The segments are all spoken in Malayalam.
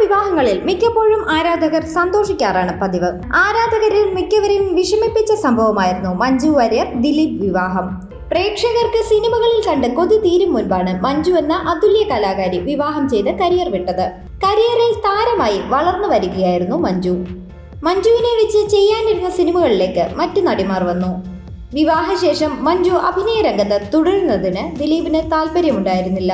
താരവിവാഹങ്ങളിൽ മിക്കപ്പോഴും ആരാധകർ സന്തോഷിക്കാറാണ് പതിവ്. ആരാധകരിൽ മിക്കവരെയും വിഷമിപ്പിച്ച സംഭവമായിരുന്നു മഞ്ജു വാര്യർ ദിലീപ് വിവാഹം. പ്രേക്ഷകർക്ക് സിനിമകളിൽ കണ്ട് കൊതി തീരും മുൻപാണ് മഞ്ജു എന്ന അതുല്യ കലാകാരി വിവാഹം ചെയ്ത് കരിയർ വിട്ടത്. കരിയറിൽ താരമായി വളർന്നു വരികയായിരുന്നു മഞ്ജു. മഞ്ജുവിനെ വെച്ച് ചെയ്യാനിരുന്ന സിനിമകളിലേക്ക് മറ്റു നടിമാർ വന്നു. വിവാഹശേഷം മഞ്ജു അഭിനയ രംഗത്ത് തുടരുന്നതിന് ദിലീപിന് താല്പര്യമുണ്ടായിരുന്നില്ല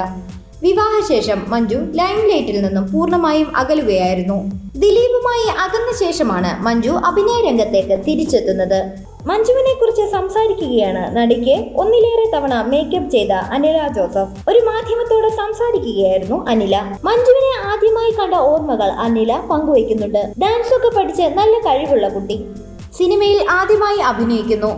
വിവാഹശേഷം മഞ്ജു ലൈം ലൈറ്റിൽ നിന്നും പൂർണമായും അകലുകയായിരുന്നു. ദിലീപുമായി അകന്ന ശേഷമാണ് മഞ്ജു അഭിനയ രംഗത്തേക്ക് തിരിച്ചെത്തുന്നത്. മഞ്ജുവിനെ കുറിച്ച് സംസാരിക്കുകയാണ് നടിക്ക് ഒന്നിലേറെ തവണ മേക്കപ്പ് ചെയ്ത അനില ജോസഫ്. ഒരു മാധ്യമത്തോട് സംസാരിക്കുകയായിരുന്നു അനില. മഞ്ജുവിനെ ആദ്യമായി കണ്ട ഓർമ്മകൾ അനില പങ്കുവയ്ക്കുന്നുണ്ട്. ഡാൻസ് ഒക്കെ പഠിച്ച് നല്ല കഴിവുള്ള കുട്ടി. സിനിമയിൽ ആദ്യമായി അഭിനയിക്കുന്നു.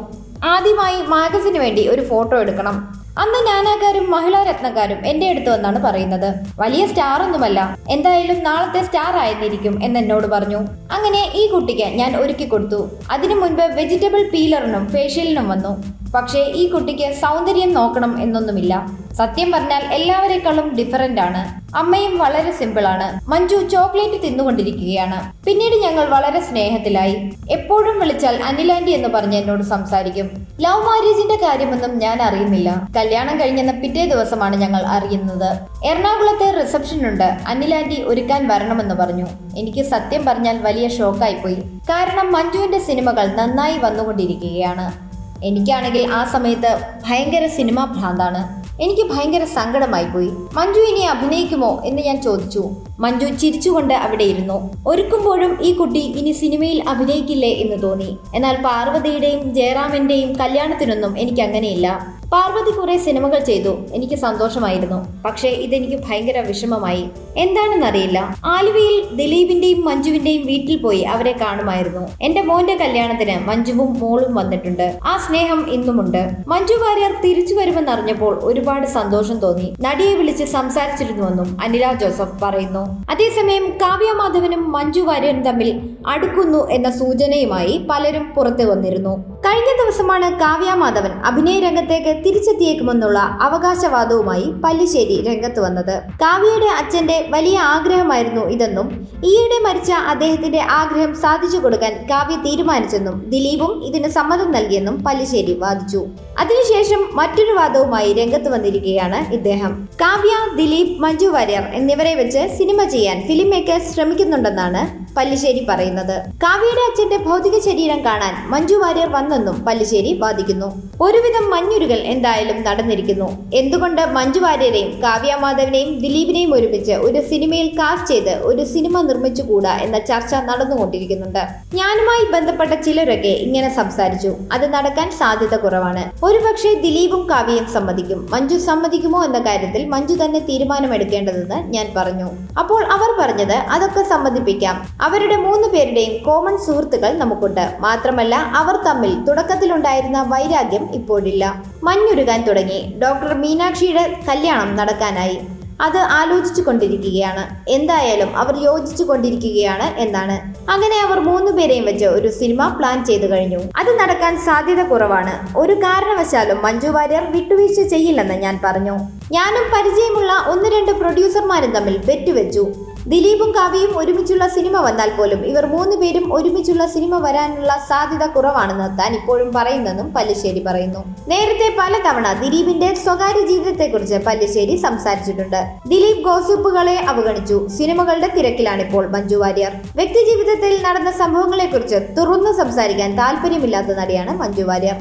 ആദ്യമായി മാഗസിന് വേണ്ടി ഒരു ഫോട്ടോ എടുക്കണം. അന്ന് നാനാക്കാരും മഹിളാ രത്നക്കാരും എന്റെ അടുത്ത് വന്നാണ് പറയുന്നത്. വലിയ സ്റ്റാർ ഒന്നുമല്ല എന്തായാലും നാളത്തെ സ്റ്റാർ ആയിരുന്നിരിക്കും എന്ന് എന്നോട് പറഞ്ഞു. അങ്ങനെ ഈ കുട്ടിക്ക് ഞാൻ ഒരുക്കി കൊടുത്തു അതിനു മുൻപ് വെജിറ്റബിൾ പീലറിനും ഫേഷ്യലിനും വന്നു. പക്ഷേ ഈ കുട്ടിക്ക് സൗന്ദര്യം നോക്കണം എന്നൊന്നുമില്ല. സത്യം പറഞ്ഞാൽ എല്ലാവരെക്കാളും ഡിഫറന്റ് ആണ്. അമ്മയും വളരെ സിമ്പിൾ ആണ്. മഞ്ജു ചോക്ലേറ്റ് തിന്നുകൊണ്ടിരിക്കുകയാണ്. പിന്നീട് ഞങ്ങൾ വളരെ സ്നേഹത്തിലായി. എപ്പോഴും വിളിച്ചാൽ അനിലാൻഡി എന്ന് പറഞ്ഞ് എന്നോട് സംസാരിക്കും. ലവ് മാരേജിന്റെ കാര്യമൊന്നും ഞാൻ അറിയുന്നില്ല. കല്യാണം കഴിഞ്ഞെന്ന പിറ്റേ ദിവസമാണ് ഞങ്ങൾ അറിയുന്നത്. എറണാകുളത്തെ റിസപ്ഷൻ ഉണ്ട്. അനിലാൻഡി ഒരുക്കാൻ വരണമെന്ന് പറഞ്ഞു. എനിക്ക് സത്യം പറഞ്ഞാൽ വലിയ ഷോക്കായിപ്പോയി കാരണം മഞ്ജുവിന്റെ സിനിമകൾ നന്നായി വന്നുകൊണ്ടിരിക്കുകയാണ്. എനിക്കാണെങ്കിൽ ആ സമയത്ത് ഭയങ്കര സിനിമാ ഭ്രാന്താണ്. എനിക്ക് ഭയങ്കര സങ്കടമായി പോയി മഞ്ജു ഇനി അഭിനയിക്കുമോ എന്ന് ഞാൻ ചോദിച്ചു. മഞ്ജു ചിരിച്ചുകൊണ്ട് അവിടെ ഇരുന്നു. ഒരുക്കുമ്പോഴും ഈ കുട്ടി ഇനി സിനിമയിൽ അഭിനയിക്കില്ലേ എന്ന് തോന്നി. എന്നാൽ പാർവതിയുടെയും ജയറാമിന്റെയും കല്യാണത്തിനൊന്നും എനിക്ക് അങ്ങനെയില്ല പാർവതി കുറെ സിനിമകൾ ചെയ്തു. എനിക്ക് സന്തോഷമായിരുന്നു. പക്ഷേ ഇതെനിക്ക് ഭയങ്കര വിഷമമായി. എന്താണെന്നറിയില്ല ആലുവയിൽ ദിലീപിന്റെയും മഞ്ജുവിന്റെയും വീട്ടിൽ പോയി അവരെ കാണുമായിരുന്നു. എന്റെ മോന്റെ കല്യാണത്തിന് മഞ്ജുവും മോളും വന്നിട്ടുണ്ട്. ആ സ്നേഹം ഇന്നുമുണ്ട്. മഞ്ജു വാര്യർ തിരിച്ചു വരുമെന്നറിഞ്ഞപ്പോൾ ഒരുപാട് സന്തോഷം തോന്നി. നടിയെ വിളിച്ച് സംസാരിച്ചിരുന്നുവെന്നും അനില ജോസഫ് പറയുന്നു. അതേസമയം കാവ്യ മാധവനും മഞ്ജു വാര്യരും തമ്മിൽ അടുക്കുന്നു എന്ന സൂചനയുമായി പലരും പുറത്തു വന്നിരുന്നു. കഴിഞ്ഞ ദിവസമാണ് കാവ്യ മാധവൻ അഭിനയ രംഗത്തേക്ക് തിരിച്ചെത്തിയേക്കുമെന്നുള്ള അവകാശവാദവുമായി പല്ലിശ്ശേരി രംഗത്ത് വന്നത്. കാവ്യയുടെ അച്ഛന്റെ വലിയ ആഗ്രഹമായിരുന്നു ഇതെന്നും ഈയിടെ മരിച്ച അദ്ദേഹത്തിന്റെ ആഗ്രഹം സാധിച്ചു കൊടുക്കാൻ കാവ്യ തീരുമാനിച്ചെന്നും ദിലീപും ഇതിന് സമ്മതം നൽകിയെന്നും പല്ലിശ്ശേരി വാദിച്ചു. അതിനുശേഷം മറ്റൊരു വാദവുമായി രംഗത്ത് വന്നിരിക്കുകയാണ് ഇദ്ദേഹം. കാവ്യ ദിലീപ് മഞ്ജു വാര്യർ എന്നിവരെ വെച്ച് സിനിമ ചെയ്യാൻ ഫിലിം മേക്കേഴ്സ് ശ്രമിക്കുന്നുണ്ടെന്നാണ് പല്ലിശ്ശേരി പറയുന്നത്. കാവ്യയുടെ അച്ഛന്റെ ഭൗതിക ശരീരം കാണാൻ മഞ്ജു വാര്യർ വന്നെന്നും പല്ലിശ്ശേരി വാദിക്കുന്നു. ഒരുവിധം മഞ്ഞുരുകൾ എന്തായാലും നടന്നിരിക്കുന്നു. എന്തുകൊണ്ട് മഞ്ജു വാര്യരെയും കാവ്യ മാധവനെയും ദിലീപിനെയും ഒരുമിച്ച് ഒരു സിനിമയിൽ കാസ്റ്റ് ചെയ്ത് ഒരു സിനിമ നിർമ്മിച്ചുകൂടാ എന്ന ചർച്ച നടന്നുകൊണ്ടിരിക്കുന്നുണ്ട്. ഞാനുമായി ബന്ധപ്പെട്ട ചിലരൊക്കെ ഇങ്ങനെ സംസാരിച്ചു. അത് നടക്കാൻ സാധ്യത കുറവാണ്. ഒരുപക്ഷെ ദിലീപും കാവ്യയും സമ്മതിക്കും. മഞ്ജു സമ്മതിക്കുമോ എന്ന കാര്യത്തിൽ മഞ്ജു തന്നെ തീരുമാനമെടുക്കേണ്ടതെന്ന് ഞാൻ പറഞ്ഞു. അപ്പോൾ അവർ പറഞ്ഞത് അതൊക്കെ സമ്മതിപ്പിക്കാം. അവരുടെ മൂന്ന് പേരുടെയും കോമൺ സുഹൃത്തുക്കൾ നമുക്കുണ്ട്. മാത്രമല്ല അവർ തമ്മിൽ തുടക്കത്തിലുണ്ടായിരുന്ന വൈരാഗ്യം ഇപ്പോഴില്ല. മഞ്ഞുരുകാൻ തുടങ്ങി. ഡോക്ടർ മീനാക്ഷിയുടെ കല്യാണം നടക്കാനായി. അത് ആലോചിച്ചു കൊണ്ടിരിക്കുകയാണ്. എന്തായാലും അവർ യോജിച്ചു കൊണ്ടിരിക്കുകയാണ് എന്നാണ്. അങ്ങനെ അവർ മൂന്നു പേരെയും വെച്ച് ഒരു സിനിമ പ്ലാൻ ചെയ്തു കഴിഞ്ഞു. അത് നടക്കാൻ സാധ്യത കുറവാണ്. ഒരു കാരണവശാലും മഞ്ജു വാര്യർ വിട്ടുവീഴ്ച ചെയ്യില്ലെന്ന് ഞാൻ പറഞ്ഞു. ഞാനും പരിചയമുള്ള ഒന്ന് രണ്ട് പ്രൊഡ്യൂസർമാരും തമ്മിൽ വെറ്റുവെച്ചു ദിലീപും കാവ്യയും ഒരുമിച്ചുള്ള സിനിമ വന്നാൽ പോലും ഇവർ മൂന്ന് പേരും ഒരുമിച്ചുള്ള സിനിമ വരാനുള്ള സാധ്യത കുറവാണെന്ന് താൻ ഇപ്പോഴും പറയുന്നെന്നും പല്ലിശ്ശേരി പറയുന്നു. നേരത്തെ പലതവണ ദിലീപിന്റെ സ്വകാര്യ ജീവിതത്തെക്കുറിച്ച് പല്ലിശ്ശേരി സംസാരിച്ചിട്ടുണ്ട്. ദിലീപ് ഗോസിപ്പുകളെ അവഗണിച്ചു. സിനിമകളുടെ തിരക്കിലാണിപ്പോൾ മഞ്ജു വാര്യർ. വ്യക്തി ജീവിതത്തിൽ നടന്ന സംഭവങ്ങളെക്കുറിച്ച് തുറന്നു സംസാരിക്കാൻ താല്പര്യമില്ലാത്ത നടിയാണ് മഞ്ജു വാര്യർ.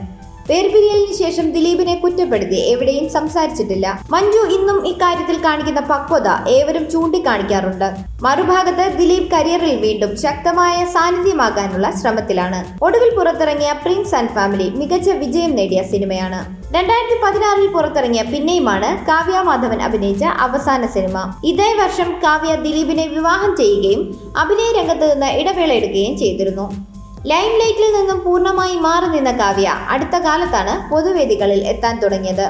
വേർപിരിയലിന് ശേഷം ദിലീപിനെ കുറ്റപ്പെടുത്തി. എവിടെയും സംസാരിച്ചിട്ടില്ല. മഞ്ജു ഇന്നും ഇക്കാര്യത്തിൽ കാണിക്കുന്ന പക്വത ഏവരും ചൂണ്ടിക്കാണിക്കാറുണ്ട്. മറുഭാഗത്ത് ദിലീപ് കരിയറിൽ വീണ്ടും ശക്തമായ സാന്നിധ്യമാകാനുള്ള ശ്രമത്തിലാണ്. ഒടുവിൽ പുറത്തിറങ്ങിയ പ്രിൻസ് ആൻഡ് ഫാമിലി മികച്ച വിജയം നേടിയ സിനിമയാണ്. രണ്ടായിരത്തി പതിനാറിൽ പുറത്തിറങ്ങിയ പിന്നെയുമാണ് കാവ്യ മാധവൻ അഭിനയിച്ച അവസാന സിനിമ. ഇതേ വർഷം കാവ്യ ദിലീപിനെ വിവാഹം ചെയ്യുകയും അഭിനയ രംഗത്ത് നിന്ന് ഇടവേള എടുക്കുകയും ചെയ്തിരുന്നു. ലൈം ലൈറ്റിൽ നിന്നും പൂർണമായി മാറി നിന്ന കാവ്യ അടുത്ത കാലത്താണ് പൊതുവേദികളിൽ എത്താൻ തുടങ്ങിയത്.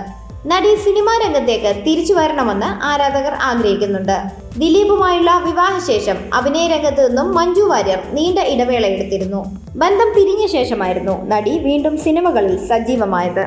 നടി സിനിമാ രംഗത്തേക്ക് തിരിച്ചു വരണമെന്ന് ആരാധകർ ആഗ്രഹിക്കുന്നുണ്ട്. ദിലീപുമായുള്ള വിവാഹശേഷം അഭിനയ രംഗത്ത് നിന്നും മഞ്ജു വാര്യർ നീണ്ട ഇടവേള എടുത്തിരുന്നു ബന്ധം പിരിഞ്ഞ ശേഷമായിരുന്നു നടി വീണ്ടും സിനിമകളിൽ സജീവമായത്.